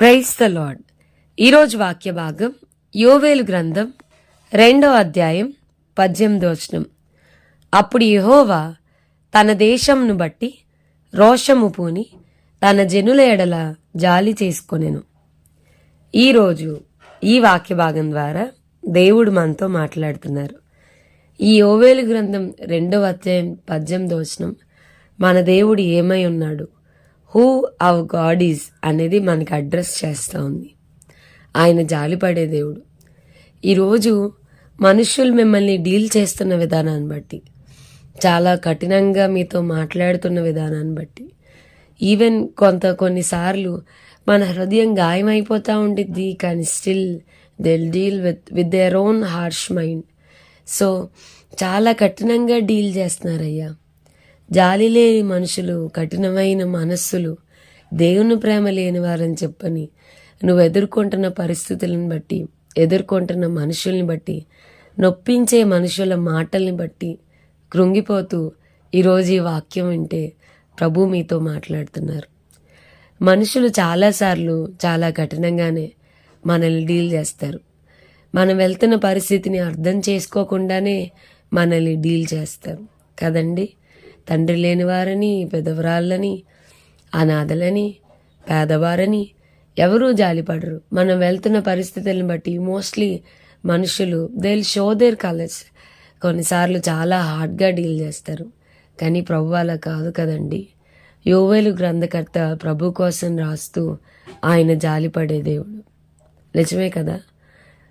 Price the lord ఈరోజు వాక్య భాగం యోవేలు గ్రంథం రెండో అధ్యాయం పద్దెనిమిది వచనం. అప్పుడు యహోవా తన దేశంను బట్టి రోషము పూని తన జనుల ఎడల జాలి చేసుకొనెను. ఈరోజు ఈ వాక్య భాగం ద్వారా దేవుడు మనతో మాట్లాడుతున్నారు. ఈ యోవేలు గ్రంథం రెండవ అధ్యాయం పద్యం వచనం. మన దేవుడు ఏమై ఉన్నాడు? హూ అవర్ గాడ్ ఈజ్ అనేది మనకి అడ్రస్ చేస్తూ ఉంది. ఆయన జాలిపడే దేవుడు. ఈరోజు మనుషులు మిమ్మల్ని డీల్ చేస్తున్న విధానాన్ని బట్టి చాలా కఠినంగా మీతో మాట్లాడుతున్న విధానాన్ని బట్టి ఈవెన్ కొంత కొన్నిసార్లు మన హృదయం గాయమైపోతూ ఉండిద్ది కానీ still they'll deal with with their own harsh mind so చాలా కఠినంగా డీల్ చేస్తున్నారయ్యా. జాలి లేని మనుషులు కఠినమైన మనస్సులు దేవుని ప్రేమ లేని వారని చెప్పని నువ్వు ఎదుర్కొంటున్న పరిస్థితులను బట్టి ఎదుర్కొంటున్న మనుషుల్ని బట్టి నొప్పించే మనుషుల మాటల్ని బట్టి కృంగిపోతూ ఈరోజు ఈ వాక్యం వింటే ప్రభు మీతో మాట్లాడుతున్నారు. మనుషులు చాలాసార్లు చాలా కఠినంగానే మనల్ని డీల్ చేస్తారు. మనం వెళ్తున్న పరిస్థితిని అర్థం చేసుకోకుండానే మనల్ని డీల్ చేస్తారు. కదండి? తండ్రి లేనివారని పెదవరాళ్ళని అనాథలని పేదవారని ఎవరూ జాలిపడరు. మనం వెళ్తున్న పరిస్థితులను బట్టి మోస్ట్లీ మనుషులు దే షో దేర్ కలర్స్ కొన్నిసార్లు చాలా హార్డ్గా డీల్ చేస్తారు. కానీ ప్రభు అలా కాదు కదండి. యోవేలు గ్రంథకర్త ప్రభు కోసం రాస్తూ ఆయన జాలిపడే దేవుడు. నిజమే కదా?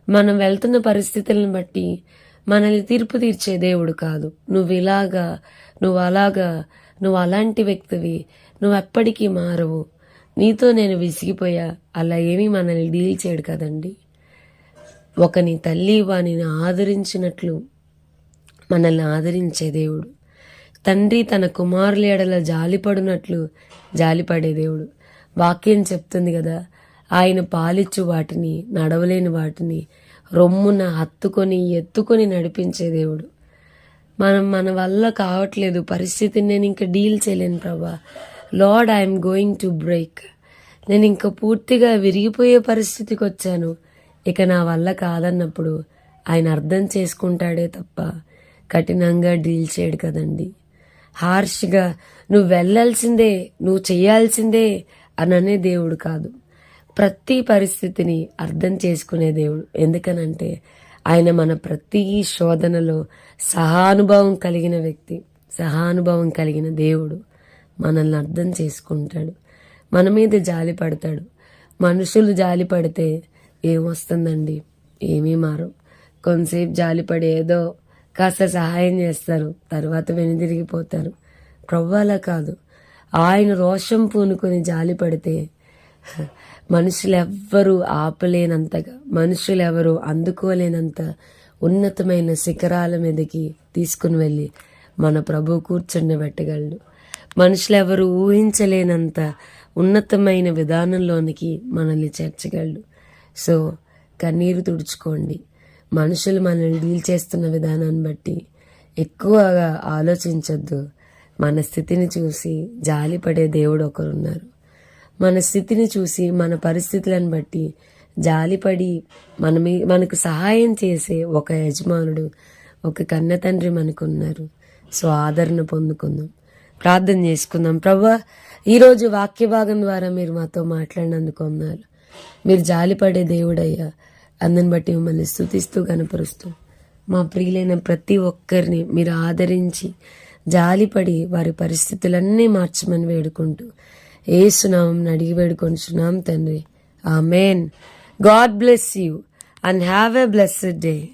మనం వెళ్తున్న పరిస్థితులను బట్టి మనల్ని తీర్పు తీర్చే దేవుడు కాదు. నువ్వు ఇలాగా నువ్వు అలాగా నువ్వు అలాంటి వ్యక్తివి నువ్వు ఎప్పటికీ మారవు. నీతో నేను విసిగిపోయా అలా ఏమీ మనల్ని డీల్ చేయడు కదండి. ఒకని తల్లి వానిని ఆదరించినట్లు మనల్ని ఆదరించే దేవుడు. తండ్రి తన కుమారుల ఎడల జాలిపడినట్లు జాలిపడే దేవుడు. వాక్యం చెప్తుంది కదా ఆయన పాలిచ్చు వాటిని నడవలేని వాటిని రొమ్మున హత్తుకొని ఎత్తుకొని నడిపించే దేవుడు. మనం మన వల్ల కావట్లేదు. పరిస్థితిని నేను ఇంకా డీల్ చేయలేను Prabha. Lord I'm going to break. నేను ఇంకా పూర్తిగా విరిగిపోయే పరిస్థితికి వచ్చాను. ఇక నా వల్ల కాదన్నప్పుడు ఆయన అర్థం చేసుకుంటాడే తప్ప కఠినంగా డీల్ చేయడు కదండి. హార్ష్గా నువ్వు వెళ్ళాల్సిందే నువ్వు చేయాల్సిందే అననే దేవుడు కాదు. ప్రతి పరిస్థితిని అర్థం చేసుకునే దేవుడు. ఎందుకనంటే ఆయన మన ప్రతి శోధనలో సహానుభవం కలిగిన వ్యక్తి సహానుభవం కలిగిన దేవుడు మనల్ని అర్థం చేసుకుంటాడు. మన మీద జాలి పడతాడు. మనుషులు జాలి పడితే ఏమొస్తుందండి? ఏమీ మారు కొంతసేపు జాలిపడి ఏదో కాస్త సహాయం చేస్తారు తర్వాత వెనుదిరిగిపోతారు ప్రవ్వాలా కాదు. ఆయన రోషం పూనుకొని జాలి పడితే మనుషులెవ్వరూ ఆపలేనంతగా మనుషులెవరూ అందుకోలేనంత ఉన్నతమైన శిఖరాల మీదకి తీసుకుని వెళ్ళి మన ప్రభు కూర్చుండబెట్టగలడు మనుషులెవరు ఊహించలేనంత ఉన్నతమైన విధానంలోనికి మనల్ని చేర్చగలడు. సో కన్నీరు తుడుచుకోండి. మనుషులు మనల్ని డీల్ చేస్తున్న విధానాన్ని బట్టి ఎక్కువగా ఆలోచించొద్దు. మన స్థితిని చూసి జాలిపడే దేవుడు ఒకరున్నారు. మన స్థితిని చూసి మన పరిస్థితులను బట్టి జాలిపడి మన మీ- మనకు సహాయం చేసే ఒక యజమానుడు ఒక కన్న తండ్రి మనకున్నారు. సో ఆదరణ పొందుకుందాం. ప్రార్థన చేసుకుందాం. ప్రభా ఈరోజు వాక్య భాగం ద్వారా మీరు మాతో మాట్లాడినందుకున్నారు మీరు జాలిపడే దేవుడయ్యా అందరిని బట్టి మిమ్మల్ని స్థుతిస్తూ కనపరుస్తూ మా ప్రియులైన ప్రతి ఒక్కరిని మీరు ఆదరించి జాలిపడి వారి పరిస్థితులన్నీ మార్చమని వేడుకుంటూ ఏ అడిగి వేడుకొంచున్నాం తండ్రి. Amen. God bless you and have a blessed day.